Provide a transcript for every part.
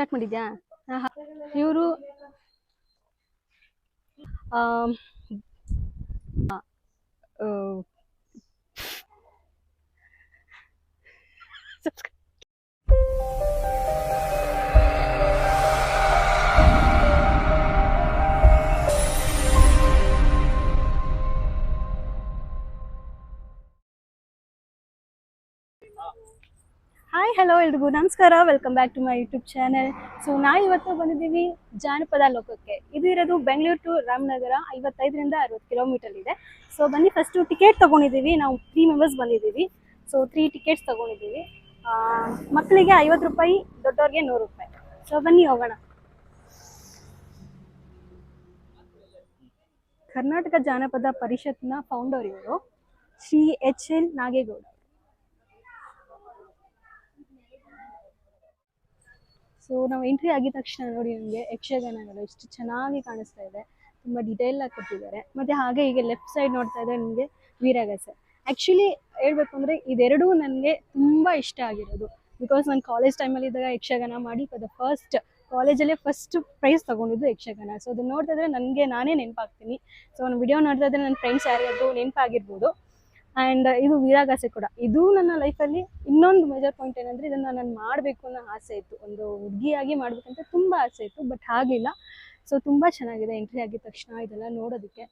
Start ಮಾಡಿದ್ಯಾ? ಇವರು hi hello ಎಲ್ರಿಗೂ. ನಮಸ್ಕಾರ. Welcome back to my YouTube channel so ನಾ ಇವತ್ತು ಬಂದಿದ್ದೀವಿ ಜಾನಪದ ಲೋಕಕ್ಕೆ. ಇದು ಇರೋದು ಬೆಂಗಳೂರು ಟು ರಾಮನಗರ ಐವತ್ತೈದರಿಂದ ಅರವತ್ತು ಕಿಲೋಮೀಟರ್ ಇದೆ. ಸೊ ಬನ್ನಿ ಫಸ್ಟು ಟಿಕೆಟ್ ತೊಗೊಂಡಿದ್ದೀವಿ. ನಾವು ತ್ರೀ ಮೆಂಬರ್ಸ್ ಬಂದಿದ್ದೀವಿ. ಸೊ ತ್ರೀ ಟಿಕೆಟ್ಸ್ ತೊಗೊಂಡಿದ್ದೀವಿ. ಮಕ್ಕಳಿಗೆ ಐವತ್ತು ರೂಪಾಯಿ, ದೊಡ್ಡವ್ರಿಗೆ ನೂರು ರೂಪಾಯಿ. ಸೊ ಬನ್ನಿ, ಹೋಗೋಣ. ಕರ್ನಾಟಕ ಜಾನಪದ ಪರಿಷತ್ನ ಫೌಂಡರ್ ಇವರು Shri H L Nagegowda. So ನಾವು ಎಂಟ್ರಿ ಆಗಿದ ತಕ್ಷಣ ನೋಡಿ ನಮಗೆ ಯಕ್ಷಗಾನಗಳು ಎಷ್ಟು ಚೆನ್ನಾಗಿ ಕಾಣಿಸ್ತಾ ಇದೆ. ತುಂಬ ಡಿಟೇಲ್ ಆಗಿ ಕೊಟ್ಟಿದ್ದಾರೆ. ಮತ್ತೆ ಹಾಗೆ ಈಗ ಲೆಫ್ಟ್ ಸೈಡ್ ನೋಡ್ತಾ ಇದ್ರೆ ನಿಮಗೆ ವೀರಗಾಸೆ. ಆ್ಯಕ್ಚುಲಿ ಹೇಳ್ಬೇಕು ಅಂದರೆ ಇದೆರಡೂ ನನಗೆ ತುಂಬ ಇಷ್ಟ ಆಗಿರೋದು. ಬಿಕಾಸ್ ನಾನು ಕಾಲೇಜ್ ಟೈಮಲ್ಲಿ ಇದ್ದಾಗ ಯಕ್ಷಗಾನ ಮಾಡಿ ಫಾರ್ ದ ಫಸ್ಟ್ ಕಾಲೇಜಲ್ಲೇ ಫಸ್ಟ್ ಪ್ರೈಸ್ ತೊಗೊಂಡಿದ್ದು ಯಕ್ಷಗಾನ. ಸೊ ಅದನ್ನ ನೋಡ್ತಾ ಇದ್ರೆ ನನಗೆ ನಾನೇ ನೆನಪಾಗ್ತೀನಿ. ಸೊ ನಾನು ವಿಡಿಯೋ ನೋಡ್ತಾ ಇದ್ರೆ ನನ್ನ ಫ್ರೆಂಡ್ಸ್ ಯಾರಿಗಾದ್ರು ನೆನಪಾಗಿರ್ಬೋದು. ಆ್ಯಂಡ್ ಇದು ವೀರಾಗಾಸೆ ಕೂಡ. ಇದು ನನ್ನ ಲೈಫಲ್ಲಿ ಇನ್ನೊಂದು ಮೇಜರ್ ಪಾಯಿಂಟ್ ಏನಂದರೆ ಇದನ್ನು ನಾನು ಮಾಡಬೇಕು ಅನ್ನೋ ಆಸೆ ಇತ್ತು. ಒಂದು ಹುಡುಗಿಯಾಗಿ ಮಾಡಬೇಕಂತ ತುಂಬ ಆಸೆ ಇತ್ತು ಬಟ್ ಆಗಲಿಲ್ಲ. ಸೊ ತುಂಬ ಚೆನ್ನಾಗಿದೆ ಎಂಟ್ರಿ ಆಗಿದ ತಕ್ಷಣ ಇದೆಲ್ಲ ನೋಡೋದಕ್ಕೆ.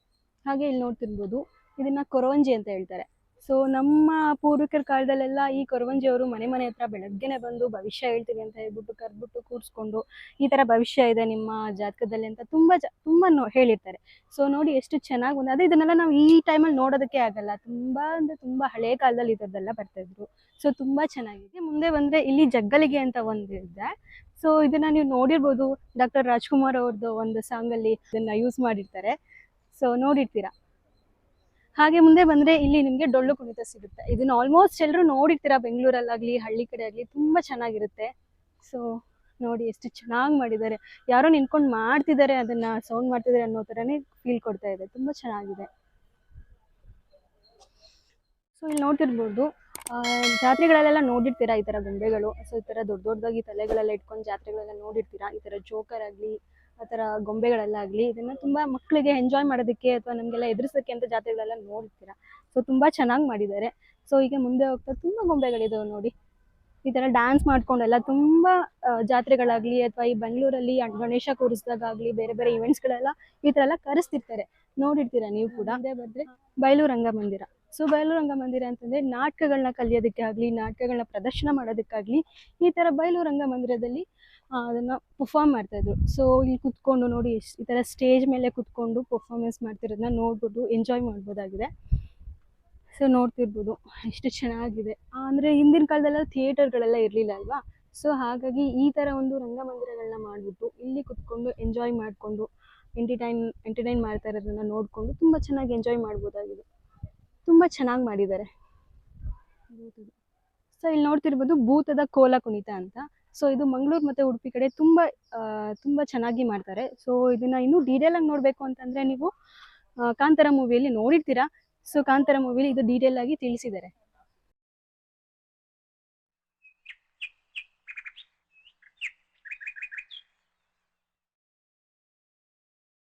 ಹಾಗೆ ಇಲ್ಲಿ ನೋಡ್ತಿರ್ಬೋದು. ಇದನ್ನು ಕೊರವಂಜಿ ಅಂತ ಹೇಳ್ತಾರೆ. ಸೊ ನಮ್ಮ ಪೂರ್ವಿಕರ ಕಾಲದಲ್ಲೆಲ್ಲ ಈ ಕೊರವಂಜಿ ಅವರು ಮನೆ ಮನೆ ಹತ್ರ ಬೆಳಗ್ಗೆನೆ ಬಂದು ಭವಿಷ್ಯ ಹೇಳ್ತೀವಿ ಅಂತ ಹೇಳ್ಬಿಟ್ಟು ಕರ್ಬಿಟ್ಟು ಕೂರಿಸ್ಕೊಂಡು ಈ ಥರ ಭವಿಷ್ಯ ಇದೆ ನಿಮ್ಮ ಜಾತಕದಲ್ಲಿ ಅಂತ ತುಂಬ ಜ, ತುಂಬ ನೋ, ಹೇಳಿರ್ತಾರೆ. ಸೊ ನೋಡಿ ಎಷ್ಟು ಚೆನ್ನಾಗಿ ಒಂದು ಅದೇ ಇದನ್ನೆಲ್ಲ ನಾವು ಈ ಟೈಮಲ್ಲಿ ನೋಡೋದಕ್ಕೆ ಆಗಲ್ಲ. ತುಂಬ ಅಂದರೆ ತುಂಬ ಹಳೆ ಕಾಲದಲ್ಲಿ ಇದರದೆಲ್ಲ ಬರ್ತಾಯಿದ್ರು ಸೊ ತುಂಬ ಚೆನ್ನಾಗಿದೆ. ಮುಂದೆ ಬಂದರೆ ಇಲ್ಲಿ ಜಗ್ಗಲಿಗೆ ಅಂತ ಒಂದು ಇದೆ. ಸೊ ಇದನ್ನ ನೀವು ನೋಡಿರ್ಬೋದು. ಡಾಕ್ಟರ್ ರಾಜ್ಕುಮಾರ್ ಅವ್ರದ್ದು ಒಂದು ಸಾಂಗಲ್ಲಿ ಇದನ್ನ ಯೂಸ್ ಮಾಡಿರ್ತಾರೆ. ಸೊ ನೋಡಿರ್ತೀರಾ? ಹಾಗೆ ಮುಂದೆ ಬಂದ್ರೆ ಇಲ್ಲಿ ನಿಮಗೆ ಡೊಳ್ಳು ಕುಣಿತ ಸಿಗುತ್ತೆ. ಇದನ್ನ ಆಲ್ಮೋಸ್ಟ್ ಎಲ್ಲರೂ ನೋಡಿರ್ತೀರಾ ಬೆಂಗಳೂರಲ್ಲಾಗ್ಲಿ ಹಳ್ಳಿ ಕಡೆ ಆಗ್ಲಿ ತುಂಬಾ ಚೆನ್ನಾಗಿರುತ್ತೆ. ಸೊ ನೋಡಿ ಎಷ್ಟು ಚೆನ್ನಾಗಿ ಮಾಡಿದ್ದಾರೆ. ಯಾರೋ ನಿಂತ್ಕೊಂಡು ಮಾಡ್ತಿದ್ದಾರೆ ಅದನ್ನ ಸೌಂಡ್ ಮಾಡ್ತಿದ್ದಾರೆ ಅನ್ನೋ ತರನೇ ಫೀಲ್ ಕೊಡ್ತಾ ಇದೆ. ತುಂಬಾ ಚೆನ್ನಾಗಿದೆ. ಸೊ ಇಲ್ಲಿ ನೋಡ್ತಿರ್ಬೋದು ಜಾತ್ರೆಗಳಲ್ಲೆಲ್ಲ ನೋಡಿರ್ತೀರಾ ಈ ತರ ಗೊಂಬೆಗಳು? ಸೊ ಈ ತರ ದೊಡ್ಡ ದೊಡ್ಡದಾಗಿ ತಲೆಗಳೆಲ್ಲ ಇಟ್ಕೊಂಡು ಜಾತ್ರೆಗಳೆಲ್ಲ ನೋಡಿರ್ತೀರಾ? ಈ ತರ ಜೋಕರ್ ಆಗಲಿ ಆ ಥರ ಗೊಂಬೆಗಳೆಲ್ಲ ಆಗಲಿ ಇದನ್ನು ತುಂಬ ಮಕ್ಕಳಿಗೆ ಎಂಜಾಯ್ ಮಾಡೋದಕ್ಕೆ ಅಥವಾ ನಮಗೆಲ್ಲ ಎದುರಿಸೋಕ್ಕೆ ಅಂತ ಜಾತ್ರೆಗಳೆಲ್ಲ ನೋಡ್ತೀರಾ? ಸೊ ತುಂಬಾ ಚೆನ್ನಾಗಿ ಮಾಡಿದ್ದಾರೆ. ಸೊ ಈಗ ಮುಂದೆ ಹೋಗ್ತಾ ತುಂಬಾ ಗೊಂಬೆಗಳಿದಾವೆ ನೋಡಿ. ಈ ತರ ಡ್ಯಾನ್ಸ್ ಮಾಡ್ಕೊಂಡೆಲ್ಲ ತುಂಬಾ ಜಾತ್ರೆಗಳಾಗ್ಲಿ ಅಥವಾ ಈ ಬೆಂಗಳೂರಲ್ಲಿ ಗಣೇಶ ಕೂರಿಸಿದಾಗಲಿ ಬೇರೆ ಬೇರೆ ಇವೆಂಟ್ಸ್ಗಳೆಲ್ಲ ಈ ತರ ಎಲ್ಲ ಕರೆಸ್ತಿರ್ತಾರೆ. ನೋಡಿರ್ತೀರಾ ನೀವು ಕೂಡ? ಅದೇ ಬಂದರೆ ಬಯಲು ರಂಗಮಂದಿರ ಸೊ ಬಯಲು ರಂಗಮಂದಿರ ಅಂತಂದರೆ ನಾಟಕಗಳನ್ನ ಕಲಿಯೋದಕ್ಕೆ ಆಗಲಿ ನಾಟಕಗಳನ್ನ ಪ್ರದರ್ಶನ ಮಾಡೋದಕ್ಕಾಗಲಿ ಈ ಥರ ಬಯಲು ರಂಗಮಂದಿರದಲ್ಲಿ ಅದನ್ನು ಪರ್ಫಾರ್ಮ್ ಮಾಡ್ತಾಯಿದ್ರು ಸೊ ಇಲ್ಲಿ ಕುತ್ಕೊಂಡು ನೋಡಿ ಈ ಥರ ಸ್ಟೇಜ್ ಮೇಲೆ ಕುತ್ಕೊಂಡು ಪರ್ಫಾರ್ಮೆನ್ಸ್ ಮಾಡ್ತಿರೋದನ್ನ ನೋಡ್ಬೋದು ಎಂಜಾಯ್ ಮಾಡ್ಬೋದಾಗಿದೆ. ಸೊ ನೋಡ್ತಿರ್ಬೋದು, ಎಷ್ಟು ಚೆನ್ನಾಗಿದೆ. ಅಂದರೆ ಹಿಂದಿನ ಕಾಲದಲ್ಲ ಥಿಯೇಟರ್ಗಳೆಲ್ಲ ಇರಲಿಲ್ಲ ಅಲ್ವಾ? ಸೊ ಹಾಗಾಗಿ ಈ ಥರ ಒಂದು ರಂಗಮಂದಿರಗಳನ್ನ ಮಾಡಿಬಿಟ್ಟು ಇಲ್ಲಿ ಕುತ್ಕೊಂಡು ಎಂಜಾಯ್ ಮಾಡಿಕೊಂಡು ಎಂಟರ್ಟೈನ್ ಎಂಟರ್ಟೈನ್ ಮಾಡ್ತಾ ಇರೋದನ್ನ ನೋಡಿಕೊಂಡು ತುಂಬ ಚೆನ್ನಾಗಿ ಎಂಜಾಯ್ ಮಾಡ್ಬೋದಾಗಿದೆ. ತುಂಬ ಚೆನ್ನಾಗಿ ಮಾಡಿದ್ದಾರೆ. ಸೊ ಇಲ್ಲಿ ನೋಡ್ತಿರ್ಬೋದು ಭೂತದ ಕೋಲ ಕುಣಿತ ಅಂತ. ಸೊ ಇದು ಮಂಗಳೂರು ಮತ್ತು ಉಡುಪಿ ಕಡೆ ತುಂಬ ತುಂಬ ಚೆನ್ನಾಗಿ ಮಾಡ್ತಾರೆ. ಸೊ ಇದನ್ನ ಇನ್ನೂ ಡೀಟೇಲ್ ಆಗಿ ನೋಡಬೇಕು ಅಂತಂದರೆ ನೀವು ಕಾಂತಾರ ಮೂವಿಯಲ್ಲಿ ನೋಡಿರ್ತೀರಾ? ಸೊ ಕಾಂತಾರ ಮೂವಿಯಲ್ಲಿ ಇದು ಡೀಟೇಲ್ ಆಗಿ ತಿಳಿಸಿದ್ದಾರೆ.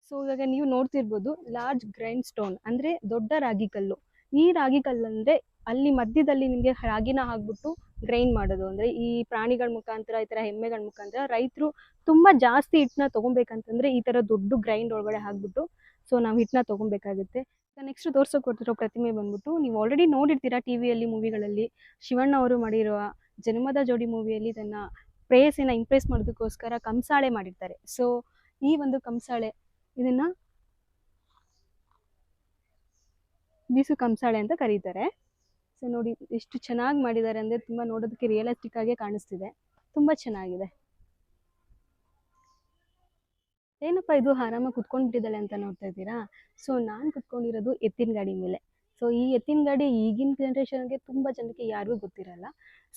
ಸೊ ಇವಾಗ ನೀವು ನೋಡ್ತಿರ್ಬೋದು ಲಾರ್ಜ್ ಗ್ರೈಂಡ್ ಸ್ಟೋನ್ ಅಂದರೆ ದೊಡ್ಡ ರಾಗಿ ಕಲ್ಲು. ಈ ರಾಗಿ ಕಲ್ಲು ಅಂದರೆ ಅಲ್ಲಿ ಮಧ್ಯದಲ್ಲಿ ನಿಮಗೆ ರಾಗಿನ ಹಾಕ್ಬಿಟ್ಟು ಗ್ರೈಂಡ್ ಮಾಡೋದು. ಅಂದ್ರೆ ಈ ಪ್ರಾಣಿಗಳ ಮುಖಾಂತರ, ಈ ತರ ಎಮ್ಮೆಗಳ ಮುಖಾಂತರ ರೈತರು ತುಂಬಾ ಜಾಸ್ತಿ ಹಿಟ್ಟನ್ನ ತಗೊಬೇಕಂತಂದ್ರೆ ಈ ತರ ದೊಡ್ಡ ಗ್ರೈಂಡ್ ಒಳಗಡೆ ಹಾಕ್ಬಿಟ್ಟು ಸೊ ನಾವು ಹಿಟ್ಟನ್ನ ತಗೊಬೇಕಾಗುತ್ತೆ. ನೆಕ್ಸ್ಟ್ ತೋರ್ಸೋಕೆ ಕೊಡ್ತಿರೋ ಪ್ರತಿಮೆ ಬಂದ್ಬಿಟ್ಟು, ನೀವು ಆಲ್ರೆಡಿ ನೋಡಿರ್ತೀರಾ ಟಿವಿಯಲ್ಲಿ ಮೂವಿಗಳಲ್ಲಿ ಶಿವಣ್ಣ ಅವರು ಮಾಡಿರುವ ಜನ್ಮದ ಜೋಡಿ ಮೂವಿಯಲ್ಲಿ ತನ್ನ ಪ್ರೇಯಸಿನ ಇಂಪ್ರೆಸ್ ಮಾಡೋದಕ್ಕೋಸ್ಕರ ಕಂಸಾಳೆ ಮಾಡಿರ್ತಾರೆ. ಸೊ ಈ ಒಂದು ಕಂಸಾಳೆ, ಇದನ್ನ ಬೀಸು ಕಂಸಾಳೆ ಅಂತ ಕರೀತಾರೆ. ಸೊ ನೋಡಿ ಎಷ್ಟು ಚೆನ್ನಾಗಿ ಮಾಡಿದ್ದಾರೆ ಅಂದರೆ ತುಂಬ ನೋಡೋದಕ್ಕೆ ರಿಯಲಿಸ್ಟಿಕ್ ಆಗಿ ಕಾಣಿಸ್ತಿದೆ. ತುಂಬ ಚೆನ್ನಾಗಿದೆ. ಏನಪ್ಪ ಇದು ಆರಾಮಾಗಿ ಕುತ್ಕೊಂಡ್ಬಿಟ್ಟಿದ್ದಾಳೆ ಅಂತ ನೋಡ್ತಾ ಇದ್ದೀರಾ? ಸೊ ನಾನು ಕುತ್ಕೊಂಡಿರೋದು ಎತ್ತಿನ ಗಾಡಿ ಮೇಲೆ. ಸೊ ಈ ಎತ್ತಿನ ಗಾಡಿ ಈಗಿನ ಜನ್ರೇಷನ್ಗೆ ತುಂಬ ಜನಕ್ಕೆ ಯಾರಿಗೂ ಗೊತ್ತಿರಲ್ಲ.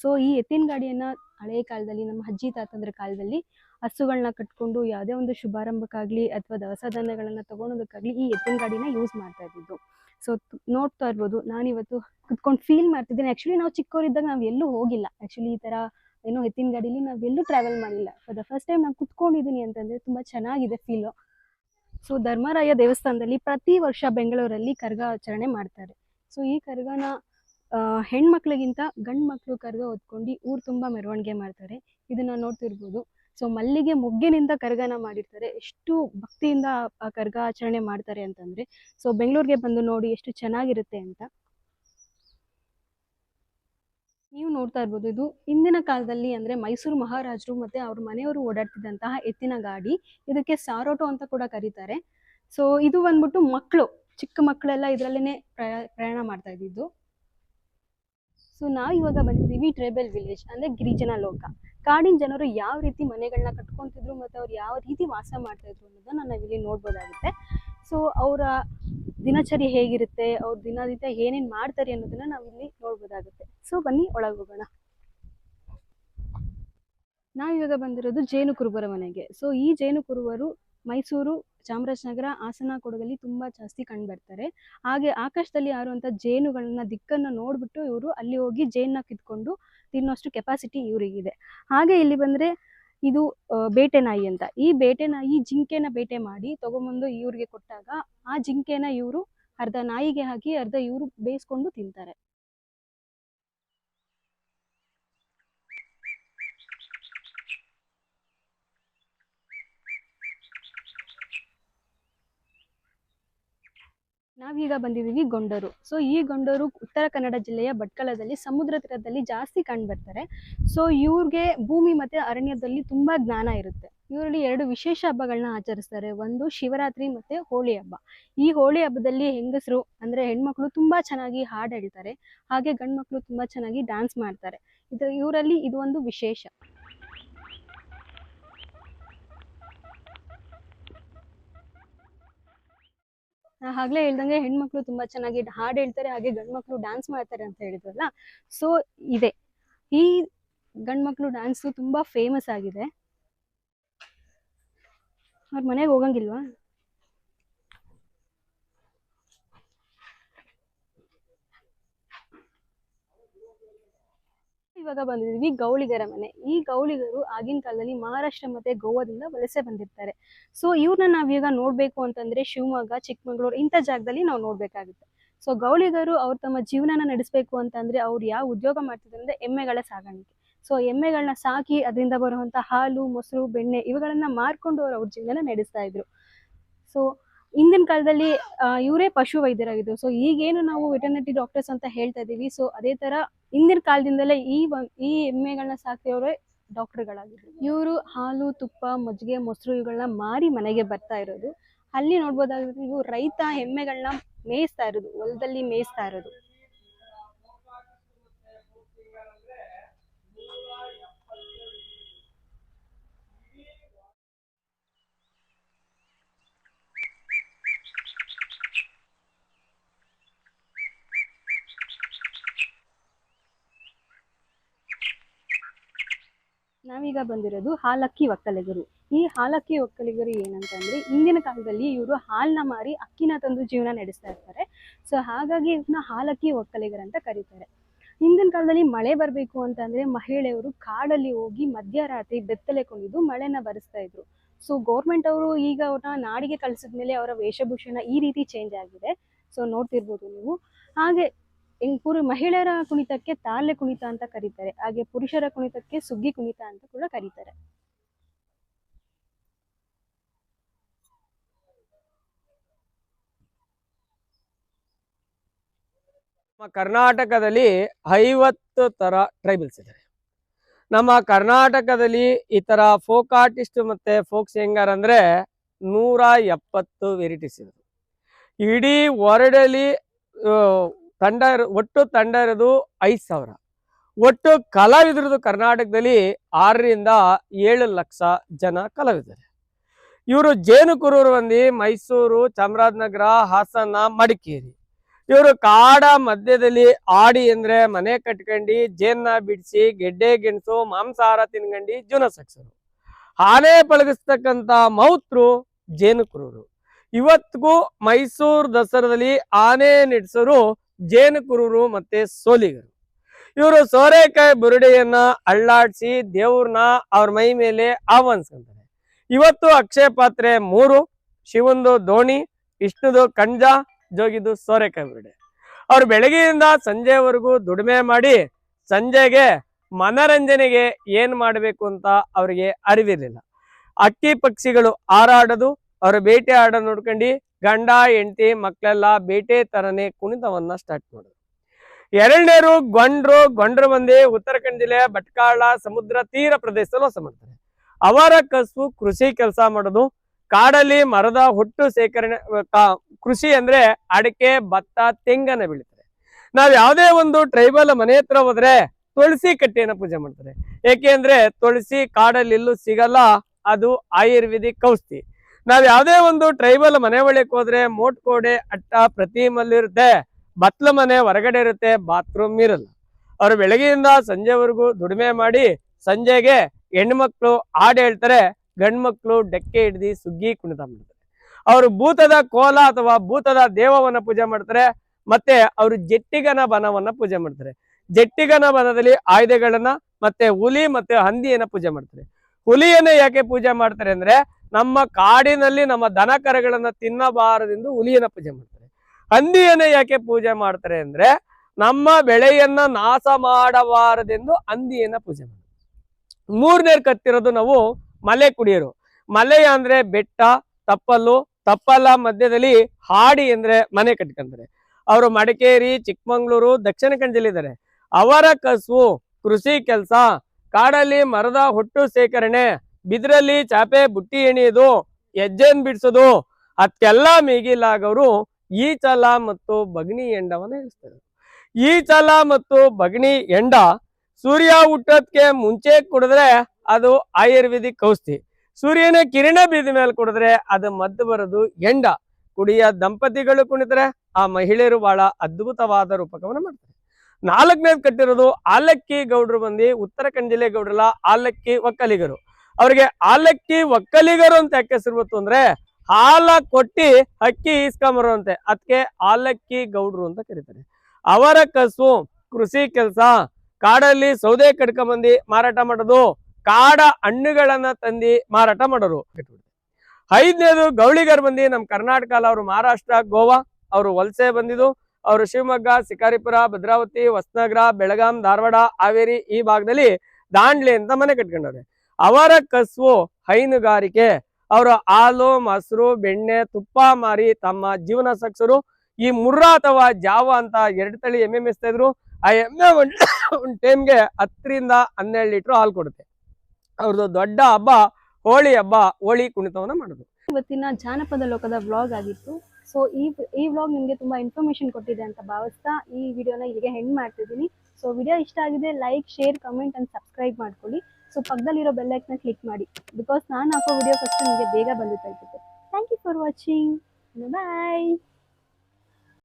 ಸೊ ಈ ಎತ್ತಿನ ಗಾಡಿಯನ್ನು ಹಳೆಯ ಕಾಲದಲ್ಲಿ ನಮ್ಮ ಅಜ್ಜಿ ತಾತಂದ್ರ ಕಾಲದಲ್ಲಿ ಹಸುಗಳನ್ನ ಕಟ್ಕೊಂಡು ಯಾವುದೇ ಒಂದು ಶುಭಾರಂಭಕ್ಕಾಗಲಿ ಅಥವಾ ದವಸ ಧಾನ್ಯಗಳನ್ನು ತೊಗೊಳೋದಕ್ಕಾಗಲಿ ಈ ಎತ್ತಿನ ಗಾಡಿನ ಯೂಸ್ ಮಾಡ್ತಾ ಇದ್ದಿದ್ದು. ಸೊ ನೋಡ್ತಾ ಇರ್ಬೋದು. ನಾನಿವತ್ತು ಕುತ್ಕೊಂಡು ಫೀಲ್ ಮಾಡ್ತಿದ್ದೀನಿ. ಆ್ಯಕ್ಚುಲಿ ನಾವು ಚಿಕ್ಕವರಿದ್ದಾಗ ನಾವು ಎಲ್ಲೂ ಹೋಗಿಲ್ಲ. ಆ್ಯಕ್ಚುಲಿ ಈ ಥರ ಏನೋ ಎತ್ತಿನ ಗಾಡೀಲಿ ನಾವೆಲ್ಲೂ ಟ್ರಾವೆಲ್ ಮಾಡಿಲ್ಲ. ಫಾರ್ ದ ಫಸ್ಟ್ ಟೈಮ್ ನಾನು ಕುತ್ಕೊಂಡಿದ್ದೀನಿ ಅಂತಂದರೆ ತುಂಬ ಚೆನ್ನಾಗಿದೆ ಫೀಲು ಸೊ ಧರ್ಮರಾಯ ದೇವಸ್ಥಾನದಲ್ಲಿ ಪ್ರತಿ ವರ್ಷ ಬೆಂಗಳೂರಲ್ಲಿ ಕರ್ಗ ಆಚರಣೆ ಮಾಡ್ತಾರೆ. ಸೊ ಈ ಕರ್ಗನ ಹೆಣ್ಮಕ್ಳಿಗಿಂತ ಗಂಡು ಮಕ್ಕಳು ಕರ್ಗ ಹೊತ್ಕೊಂಡು ಊರು ತುಂಬ ಮೆರವಣಿಗೆ ಮಾಡ್ತಾರೆ. ಇದನ್ನು ನೋಡ್ತಿರ್ಬೋದು. ಸೊ ಮಲ್ಲಿಗೆ ಮೊಗ್ಗಿನಿಂದ ಕರ್ಗನ ಮಾಡಿರ್ತಾರೆ. ಎಷ್ಟು ಭಕ್ತಿಯಿಂದ ಕರ್ಗ ಆಚರಣೆ ಮಾಡ್ತಾರೆ ಅಂತಂದ್ರೆ, ಸೊ ಬೆಂಗಳೂರಿಗೆ ಬಂದು ನೋಡಿ ಎಷ್ಟು ಚೆನ್ನಾಗಿರುತ್ತೆ ಅಂತ. ನೀವು ನೋಡ್ತಾ ಇರ್ಬೋದು, ಇದು ಇಂದಿನ ಕಾಲದಲ್ಲಿ ಅಂದ್ರೆ ಮೈಸೂರು ಮಹಾರಾಜರು ಮತ್ತೆ ಅವ್ರ ಮನೆಯವರು ಓಡಾಡ್ತಿದ್ದಂತಹ ಎತ್ತಿನ ಗಾಡಿ, ಇದಕ್ಕೆ ಸಾರೋಟೋ ಅಂತ ಕೂಡ ಕರೀತಾರೆ. ಸೊ ಇದು ಬಂದ್ಬಿಟ್ಟು ಮಕ್ಕಳು ಚಿಕ್ಕ ಮಕ್ಕಳೆಲ್ಲ ಇದರಲ್ಲೇನೆ ಪ್ರಯಾಣ ಮಾಡ್ತಾ ಇದ್ದಿದ್ದು. ಸೊ ನಾವು ಇವಾಗ ಬಂದಿದ್ದೀವಿ ಟ್ರೈಬಲ್ ವಿಲೇಜ್ ಅಂದ್ರೆ ಗಿರಿಜನ ಲೋಕ. ಕಾಡಿನ ಜನರು ಯಾವ ರೀತಿ ಮನೆಗಳನ್ನ ಕಟ್ಕೊಂತಿದ್ರು ಮತ್ತೆ ಅವ್ರು ಯಾವ ರೀತಿ ವಾಸ ಮಾಡ್ತಾ ಇದ್ರು ಅನ್ನೋದನ್ನ ನಾವಿಲ್ಲಿ ನೋಡ್ಬೋದಾಗುತ್ತೆ. ಸೊ ಅವರ ದಿನಚರಿ ಹೇಗಿರುತ್ತೆ, ಅವ್ರ ದಿನದಿಂದ ಏನೇನು ಮಾಡ್ತಾರೆ ಅನ್ನೋದನ್ನ ನಾವಿಲ್ಲಿ ನೋಡ್ಬೋದಾಗುತ್ತೆ. ಸೊ ಬನ್ನಿ ಒಳಗೆ ಹೋಗೋಣ ನಾವಿವಾಗ ಬಂದಿರೋದು ಜೇನು ಕುರುಬರ ಮನೆಗೆ. ಸೊ ಈ ಜೇನು ಕುರುಬರು ಮೈಸೂರು ಚಾಮರಾಜನಗರ ಹಾಸನ ಕೊಡದಲ್ಲಿ ತುಂಬಾ ಜಾಸ್ತಿ ಕಂಡು ಬರ್ತಾರೆ ಹಾಗೆ ಆಕಾಶದಲ್ಲಿ ಹಾರುವಂತ ಜೇನುಗಳನ್ನ ದಿಕ್ಕನ್ನ ನೋಡ್ಬಿಟ್ಟು ಇವರು ಅಲ್ಲಿ ಹೋಗಿ ಜೇನ್ನ ಕಿತ್ಕೊಂಡು ತಿನ್ನೋಷ್ಟು ಕೆಪಾಸಿಟಿ ಇವರಿಗಿದೆ. ಹಾಗೆ ಇಲ್ಲಿ ಬಂದ್ರೆ ಇದು ಬೇಟೆ ನಾಯಿ ಅಂತ. ಈ ಬೇಟೆ ನಾಯಿ ಜಿಂಕೆನ ಬೇಟೆ ಮಾಡಿ ತಗೊಂಬಂದು ಇವ್ರಿಗೆ ಕೊಟ್ಟಾಗ ಆ ಜಿಂಕೆನ ಇವರು ಅರ್ಧ ನಾಯಿಗೆ ಹಾಕಿ ಅರ್ಧ ಇವರು ಬೇಯಿಸ್ಕೊಂಡು ತಿಂತಾರೆ. ನಾವೀಗ ಬಂದಿದ್ದೀವಿ ಗೊಂಡರು. ಸೊ ಈ ಗೊಂಡರು ಉತ್ತರ ಕನ್ನಡ ಜಿಲ್ಲೆಯ ಭಟ್ಕಳದಲ್ಲಿ ಸಮುದ್ರ ತೀರದಲ್ಲಿ ಜಾಸ್ತಿ ಕಂಡು ಬರ್ತಾರೆ ಸೊ ಇವ್ರಿಗೆ ಭೂಮಿ ಮತ್ತೆ ಅರಣ್ಯದಲ್ಲಿ ತುಂಬಾ ಜ್ಞಾನ ಇರುತ್ತೆ. ಇವರಲ್ಲಿ ಎರಡು ವಿಶೇಷ ಹಬ್ಬಗಳನ್ನ ಆಚರಿಸ್ತಾರೆ. ಒಂದು ಶಿವರಾತ್ರಿ ಮತ್ತೆ ಹೋಳಿ ಹಬ್ಬ. ಈ ಹೋಳಿ ಹಬ್ಬದಲ್ಲಿ ಹೆಂಗಸರು ಅಂದ್ರೆ ಹೆಣ್ಮಕ್ಳು ತುಂಬಾ ಚೆನ್ನಾಗಿ ಹಾಡು ಹೇಳ್ತಾರೆ ಹಾಗೆ ಗಂಡ್ಮಕ್ಳು ತುಂಬಾ ಚೆನ್ನಾಗಿ ಡ್ಯಾನ್ಸ್ ಮಾಡ್ತಾರೆ. ಇದು, ಇವರಲ್ಲಿ ಇದು ಒಂದು ವಿಶೇಷ ನಾ ಆಗ್ಲೇ ಹೇಳ್ದಂಗೆ ಹೆಣ್ಮಕ್ಳು ತುಂಬಾ ಚೆನ್ನಾಗಿ ಹಾಡು ಹೇಳ್ತಾರೆ, ಹಾಗೆ ಗಂಡ್ಮಕ್ಳು ಡ್ಯಾನ್ಸ್ ಮಾಡ್ತಾರೆ ಅಂತ ಹೇಳಿದ್ರಲ್ಲ ಸೊ ಇದೆ. ಈ ಗಂಡ್ಮಕ್ಳು ಡ್ಯಾನ್ಸ್ ತುಂಬಾ ಫೇಮಸ್ ಆಗಿದೆ. ಅವ್ರ ಮನೆಗೆ ಹೋಗಂಗಿಲ್ವಾ? ಇವಾಗ ಗೌಳಿಗರ ಮನೆ. ಈ ಗೌಳಿಗರು ಆಗಿನ ಕಾಲದಲ್ಲಿ ಮಹಾರಾಷ್ಟ್ರ ಮತ್ತೆ ಗೋವಾದಿಂದ ವಲಸೆ ಬಂದಿರ್ತಾರೆ. ಸೊ ಇವ್ರನ್ನ ನಾವೀಗ ನೋಡ್ಬೇಕು ಅಂತಂದ್ರೆ ಶಿವಮೊಗ್ಗ, ಚಿಕ್ಕಮಗಳೂರು ಇಂಥ ಜಾಗದಲ್ಲಿ ನಾವು ನೋಡ್ಬೇಕಾಗುತ್ತೆ. ಸೊ ಗೌಳಿಗರು ಅವ್ರು ತಮ್ಮ ಜೀವನನ ನಡೆಸಬೇಕು ಅಂತಂದ್ರೆ ಅವ್ರು ಯಾವ ಉದ್ಯೋಗ ಮಾಡ್ತಿದ್ರು ಅಂದ್ರೆ ಎಮ್ಮೆಗಳ ಸಾಗಾಣಿಕೆ. ಸೊ ಎಮ್ಮೆಗಳನ್ನ ಸಾಕಿ ಅದರಿಂದ ಬರುವಂತ ಹಾಲು, ಮೊಸರು, ಬೆಣ್ಣೆ ಇವುಗಳನ್ನ ಮಾರ್ಕೊಂಡು ಅವ್ರು ಅವ್ರ ಜೀವನ ನಡೆಸ್ತಾ ಇದ್ರು. ಸೊ ಹಿಂದಿನ ಕಾಲದಲ್ಲಿ ಇವರೇ ಪಶು ವೈದ್ಯರಾಗಿದ್ರು. ಸೊ ಈಗೇನು ನಾವು ವೆಟರ್ನಿಟಿ ಡಾಕ್ಟರ್ಸ್ ಅಂತ ಹೇಳ್ತಾ ಇದೀವಿ ಸೊ ಅದೇ ತರ ಹಿಂದಿನ ಕಾಲದಿಂದಲೇ ಈ ಈ ಎಮ್ಮೆಗಳನ್ನ ಡಾಕ್ಟರ್ ಡಾಕ್ಟರ್ಗಳಾಗಿದ್ರು. ಇವರು ಹಾಲು, ತುಪ್ಪ, ಮಜ್ಜಿಗೆ, ಮೊಸರು ಇವುಗಳನ್ನ ಮಾರಿ ಮನೆಗೆ ಬರ್ತಾ ಇರೋದು. ಅಲ್ಲಿ ನೋಡ್ಬೋದಾಗಿದ್ರೆ ಇವು ರೈತ ಎಮ್ಮೆಗಳನ್ನ ಮೇಯಿಸ್ತಾ ಇರೋದು, ಹೊಲದಲ್ಲಿ ಮೇಯಿಸ್ತಾ ಇರೋದು. ನಾವೀಗ ಬಂದಿರೋದು ಹಾಲಕ್ಕಿ ಒಕ್ಕಲಿಗರು. ಈ ಹಾಲಕ್ಕಿ ಒಕ್ಕಲಿಗರು ಏನಂತಂದ್ರೆ, ಹಿಂದಿನ ಕಾಲದಲ್ಲಿ ಇವರು ಹಾಲನ್ನ ಮಾರಿ ಅಕ್ಕಿನ ತಂದು ಜೀವನ ನಡೆಸ್ತಾ ಇರ್ತಾರೆ. ಸೊ ಹಾಗಾಗಿ ಇವ್ರನ್ನ ಹಾಲಕ್ಕಿ ಒಕ್ಕಲಿಗರು ಅಂತ ಕರೀತಾರೆ. ಹಿಂದಿನ ಕಾಲದಲ್ಲಿ ಮಳೆ ಬರಬೇಕು ಅಂತಂದ್ರೆ ಮಹಿಳೆಯರು ಕಾಡಲ್ಲಿ ಹೋಗಿ ಮಧ್ಯರಾತ್ರಿ ಬೆತ್ತಲೆ ಕೊಂಡಿದ್ದು ಮಳೆನ ಬರೆಸ್ತಾ ಇದ್ರು. ಸೊ ಗೌರ್ಮೆಂಟ್ ಅವರು ಈಗ ಅವ್ರನ್ನ ನಾಡಿಗೆ ಕಳಿಸಿದ್ಮೇಲೆ ಅವರ ವೇಷಭೂಷಣ ಈ ರೀತಿ ಚೇಂಜ್ ಆಗಿದೆ. ಸೊ ನೋಡ್ತಿರ್ಬೋದು ನೀವು. ಹಾಗೆ ಇನ್ ಪುರು ಮಹಿಳೆಯರ ಕುಣಿತಕ್ಕೆ ತಾಳೆ ಕುಣಿತ ಅಂತ ಕರೀತಾರೆ. ಹಾಗೆ ಪುರುಷರ ಕುಣಿತಕ್ಕೆ ಸುಗ್ಗಿ ಕುಣಿತ ಅಂತ ಕೂಡ ಕರೀತಾರೆ. ನಮ್ಮ ಕರ್ನಾಟಕದಲ್ಲಿ ಐವತ್ತು ತರ ಟ್ರೈಬಲ್ಸ್ ಇದ್ದಾರೆ ನಮ್ಮ ಕರ್ನಾಟಕದಲ್ಲಿ ಈ ತರ ಫೋಕ್ ಆರ್ಟಿಸ್ಟ್ ಮತ್ತೆ ಫೋಕ್ ಸಿಂಗರ್ ಅಂದ್ರೆ ನೂರ ಎಪ್ಪತ್ತು ವೆರೈಟೀಸ್ ಇದೆ ಇಡೀ ವರ್ಲ್ಡಲ್ಲಿ ತಂಡ ಒಟ್ಟು ತಂಡ ಇರೋದು ಐದು ಸಾವಿರ. ಒಟ್ಟು ಕಲಾವಿದರದು ಕರ್ನಾಟಕದಲ್ಲಿ ಆರರಿಂದ ಏಳು ಲಕ್ಷ ಜನ ಕಲಾವಿದರು. ಇವರು ಜೇನು ಕುರೂರು ಬಂದು ಮೈಸೂರು, ಚಾಮರಾಜನಗರ, ಹಾಸನ, ಮಡಿಕೇರಿ. ಇವರು ಕಾಡ ಮಧ್ಯದಲ್ಲಿ ಆಡಿ ಅಂದ್ರೆ ಮನೆ ಕಟ್ಕಂಡು ಜೇನ್ನ ಬಿಡಿಸಿ, ಗೆಡ್ಡೆ, ಗೆಣಸು, ಮಾಂಸಾಹಾರ ತಿನ್ಕಂಡು ಜೀವನ ಸಾಗಿಸೋರು ಆನೆ ಪಳಗಿಸ್ತಕ್ಕಂಥ ಮೌತ್ರು ಜೇನು ಕುರೂರು ಇವತ್ತಿಗೂ ಮೈಸೂರು ದಸರಾದಲ್ಲಿ ಆನೆ ನಡೆಸೋರು ಜೇನು ಕುರೂರು ಮತ್ತೆ ಸೋಲಿಗರು. ಇವರು ಸೋರೆಕಾಯಿ ಬುರುಡೆಯನ್ನ ಅಳ್ಳಾಡ್ಸಿ ದೇವ್ರನ್ನ ಅವ್ರ ಮೈ ಮೇಲೆ ಆಹ್ವಾನಿಸ್ಕೊಂತಾರೆ. ಇವತ್ತು ಅಕ್ಷಯ ಪಾತ್ರೆ ಮೂರು, ಶಿವಂದು ದೋಣಿ ವಿಷ್ಣುದು ಕಂಜ, ಜೋಗಿದು ಸೋರೆಕಾಯಿ ಬುರುಡೆ. ಅವ್ರು ಬೆಳಗ್ಗೆಯಿಂದ ಸಂಜೆವರೆಗೂ ದುಡಿಮೆ ಮಾಡಿ ಸಂಜೆಗೆ ಮನರಂಜನೆಗೆ ಏನ್ ಮಾಡಬೇಕು ಅಂತ ಅವರಿಗೆ ಅರಿವಿರಲಿಲ್ಲ. ಅಕ್ಕಿ ಪಕ್ಷಿಗಳು ಹಾರಾಡೋದು, ಅವ್ರ ಬೇಟೆ ಆಡ ನೋಡ್ಕೊಂಡು ಗಂಡ, ಹೆಂಡತಿ, ಮಕ್ಕಳೆಲ್ಲ ಬೇಟೆ ತರನೇ ಕುಣಿತವನ್ನ ಸ್ಟಾರ್ಟ್ ಮಾಡಿದ್ರು. ಎರಡನೇರು ಗೊಂಡ್ರು, ಗೊಂಡ್ರ ಮಂದಿ ಉತ್ತರ ಕನ್ನಡ ಜಿಲ್ಲೆಯ ಭಟ್ಕಾಳ ಸಮುದ್ರ ತೀರ ಪ್ರದೇಶದಲ್ಲಿ ವಾಸ ಮಾಡ್ತಾರೆ. ಅವರ ಕಸು ಕೃಷಿ ಕೆಲಸ ಮಾಡೋದು, ಕಾಡಲ್ಲಿ ಮರದ ಹುಟ್ಟು ಸೇಕರಣೆ ಕೃಷಿ ಅಂದ್ರೆ ಅಡಿಕೆ, ಭತ್ತ, ತೆಂಗನ್ನ ಬೆಳಿತಾರೆ. ನಾವ್ ಯಾವುದೇ ಒಂದು ಟ್ರೈಬಲ್ ಮನೆ ಹತ್ರ ಹೋದ್ರೆ ತುಳಸಿ ಕಟ್ಟೆಯನ್ನ ಪೂಜೆ ಮಾಡ್ತಾರೆ. ಏಕೆ ಅಂದ್ರೆ ತುಳಸಿ ಕಾಡಲ್ಲಿ ಸಿಗಲ್ಲ, ಅದು ಆಯುರ್ವೇದಿಕ್ ಔಷಧಿ. ನಾವ್ ಯಾವುದೇ ಒಂದು ಟ್ರೈಬಲ್ ಮನೆ ಒಳಗೆ ಹೋದ್ರೆ ಮೋಟ್ ಕೋಡೆ, ಅಟ್ಟ ಪ್ರತಿ ಇರುತ್ತೆ ಬತ್ಲ ಮನೆ ಹೊರಗಡೆ ಇರುತ್ತೆ ಬಾತ್ರೂಮ್ ಇರಲ್ಲ. ಅವ್ರು ಬೆಳಗ್ಗೆಯಿಂದ ಸಂಜೆವರೆಗೂ ದುಡಿಮೆ ಮಾಡಿ ಸಂಜೆಗೆ ಹೆಣ್ಮಕ್ಳು ಹಾಡು ಹೇಳ್ತಾರೆ, ಗಂಡ್ಮಕ್ಳು ಡೆಕ್ಕೆ ಹಿಡ್ದು ಸುಗ್ಗಿ ಕುಣಿತ ಮಾಡ್ತಾರೆ. ಅವರು ಭೂತದ ಕೋಲ ಅಥವಾ ಭೂತದ ದೇವವನ್ನ ಪೂಜೆ ಮಾಡ್ತಾರೆ, ಮತ್ತೆ ಅವರು ಜಟ್ಟಿಗನ ಬನವನ್ನ ಪೂಜೆ ಮಾಡ್ತಾರೆ. ಜಟ್ಟಿಗನ ಬನದಲ್ಲಿ ಆಯುಧಗಳನ್ನ ಮತ್ತೆ ಹುಲಿ ಮತ್ತೆ ಹಂದಿಯನ್ನ ಪೂಜೆ ಮಾಡ್ತಾರೆ. ಹುಲಿಯನ್ನ ಯಾಕೆ ಪೂಜೆ ಮಾಡ್ತಾರೆ ಅಂದ್ರೆ ನಮ್ಮ ಕಾಡಿನಲ್ಲಿ ನಮ್ಮ ದನ ಕರಗಳನ್ನ ತಿನ್ನಬಾರದೆಂದು ಹುಲಿಯನ್ನ ಪೂಜೆ ಮಾಡ್ತಾರೆ. ಹಂದಿಯನ್ನ ಯಾಕೆ ಪೂಜೆ ಮಾಡ್ತಾರೆ ಅಂದ್ರೆ ನಮ್ಮ ಬೆಳೆಯನ್ನ ನಾಶ ಮಾಡಬಾರದೆಂದು ಹಂದಿಯನ್ನ ಪೂಜೆ ಮಾಡ್ತಾರೆ. ಮೂರನೇ ಕತ್ತಿರೋದು ನಾವು ಮಲೆ ಕುಡಿಯರು. ಮಲೆ ಅಂದ್ರೆ ಬೆಟ್ಟ, ತಪ್ಪಲು, ತಪ್ಪಲ ಮಧ್ಯದಲ್ಲಿ ಹಾಡಿ ಅಂದ್ರೆ ಮನೆ ಕಟ್ಕೊಂತಾರೆ. ಅವರು ಮಡಿಕೇರಿ, ಚಿಕ್ಕಮಂಗ್ಳೂರು, ದಕ್ಷಿಣ ಕನ್ನಡ ಜಿಲ್ಲೆ ಇದ್ದಾರೆ. ಅವರ ಕಸುವು ಕೃಷಿ ಕೆಲಸ ಕಾಡಲ್ಲಿ ಮರದ ಹೊಟ್ಟು ಸೇಕರಣೆ ಬಿದ್ರಲ್ಲಿ ಚಾಪೆ ಬುಟ್ಟಿ ಎಣಿಯೋದು ಹೆಜ್ಜೆನ್ ಬಿಡಿಸೋದು ಅದಕ್ಕೆಲ್ಲ ಮೀಗಿಲಾಗವರು ಈ ಚಲ ಮತ್ತು ಬಗ್ನಿ ಎಂಡವನ್ನ ಇಳಿಸ್ತಾರೆ ಈ ಚಲ ಮತ್ತು ಬಗ್ನಿ ಎಂಡ ಸೂರ್ಯ ಹುಟ್ಟೋದಕ್ಕೆ ಮುಂಚೆ ಕುಡಿದ್ರೆ ಅದು ಆಯುರ್ವೇದಿಕ್ ಔಷಧಿ. ಸೂರ್ಯನ ಕಿರಣ ಬೀದ ಮೇಲೆ ಕುಡಿದ್ರೆ ಅದು ಮದ್ದು ಬರೋದು ಎಂಡ. ಕುಡಿಯ ದಂಪತಿಗಳು ಕುಣಿದ್ರೆ ಆ ಮಹಿಳೆಯರು ಬಹಳ ಅದ್ಭುತವಾದ ರೂಪಕವನ್ನು ಮಾಡ್ತಾರೆ. ನಾಲ್ಕನೇದು ಕಟ್ಟಿರೋದು ಆಲಕ್ಕಿ ಗೌಡ್ರು ಬಂದು ಉತ್ತರ ಕನ್ನಡ ಜಿಲ್ಲೆ ಗೌಡ್ರಲ್ಲ, ಆಲಕ್ಕಿ ಒಕ್ಕಲಿಗರು. ಅವ್ರಿಗೆ ಆಲಕ್ಕಿ ಒಕ್ಕಲಿಗರು ಅಂತ ಯಾಕೆ ಹೆಸರು ಬಂತು ಅಂದ್ರೆ ಹಾಲ ಕೊಟ್ಟಿ ಅಕ್ಕಿ ಈಸ್ಕೊಂಬರುವಂತೆ ಅದಕ್ಕೆ ಆಲಕ್ಕಿ ಗೌಡ್ರು ಅಂತ ಕರೀತಾರೆ. ಅವರ ಕಸು, ಕೃಷಿ ಕೆಲಸ, ಕಾಡಲ್ಲಿ ಸೌದೆ ಕಡ್ಕೊಂಬಂದಿ ಮಾರಾಟ ಮಾಡೋದು, ಕಾಡ ಹಣ್ಣುಗಳನ್ನ ತಂದಿ ಮಾರಾಟ ಮಾಡೋರು. ಐದನೇದು ಗೌಳಿಗರ್ ಬಂದಿ ನಮ್ಮ ಕರ್ನಾಟಕ ಅವರು, ಮಹಾರಾಷ್ಟ್ರ, ಗೋವಾ, ಅವರು ವಲಸೆ ಬಂದಿದ್ದು. ಅವರು ಶಿವಮೊಗ್ಗ, ಶಿಕಾರಿಪುರ, ಭದ್ರಾವತಿ, ಹೊಸನಗರ, ಬೆಳಗಾಂ, ಧಾರವಾಡ, ಹಾವೇರಿ ಈ ಭಾಗದಲ್ಲಿ ದಾಂಡ್ಲಿ ಅಂತ ಮನೆ ಕಟ್ಕೊಂಡವ್ರೆ. ಅವರ ಕಸುವು ಹೈನುಗಾರಿಕೆ. ಅವರು ಹಾಲು, ಮೊಸರು, ಬೆಣ್ಣೆ, ತುಪ್ಪ ಮಾರಿ ತಮ್ಮ ಜೀವನ ಸಕ್ಸರು ಈ ಮುರ್ರಾ ಅಥವಾ ಜಾವ ಅಂತ ಎರಡು ತಳಿ ಎಮ್ಮೆ ಮೇಸ್ತಾ ಇದ್ರು. ಆ ಎಮ್ಮೆ ಒಂದ್ ಟೈಮ್ಗೆ ಹತ್ತರಿಂದ ಹನ್ನೆರಡು ಲೀಟರ್ ಹಾಲು ಕೊಡುತ್ತೆ. ಅವ್ರದ್ದು ದೊಡ್ಡ ಹಬ್ಬ, ಹೋಳಿ ಹಬ್ಬ, ಹೋಳಿ ಕುಣಿತವನ್ನ ಮಾಡೋದು. ಇವತ್ತಿನ ಜಾನಪದ ಲೋಕದ ಬ್ಲಾಗ್ ಆಗಿತ್ತು. ಸೊ ಈ ಈ ವ್ಲಾಗ್ ನಿಮಗೆ ತುಂಬ ಇನ್ಫಾರ್ಮೇಷನ್ ಕೊಟ್ಟಿದೆ ಅಂತ ಭಾವಿಸ್ತಾ ಈ ವಿಡಿಯೋನ ಇಲ್ಲಿಗೆ ಹೆಂಡ್ ಮಾಡ್ತಿದ್ದೀನಿ. ಸೊ ವಿಡಿಯೋ ಇಷ್ಟ ಆಗಿದೆ like share comment and subscribe ಮಾಡ್ಕೊಳ್ಳಿ. ಸೊ ಪಕ್ಕದಲ್ಲಿರೋ ಬೆಲ್ ಐಕ್ನ ಕ್ಲಿಕ್ ಮಾಡಿ. ಬಿಕಾಸ್ ನಾನು ಹಾಕೋ ವಿಡಿಯೋ ಫಸ್ಟ್ ನಿಮಗೆ ಬೇಗ ಬಂದು ತಲುಪುತ್ತೆ. Thank you for watching bye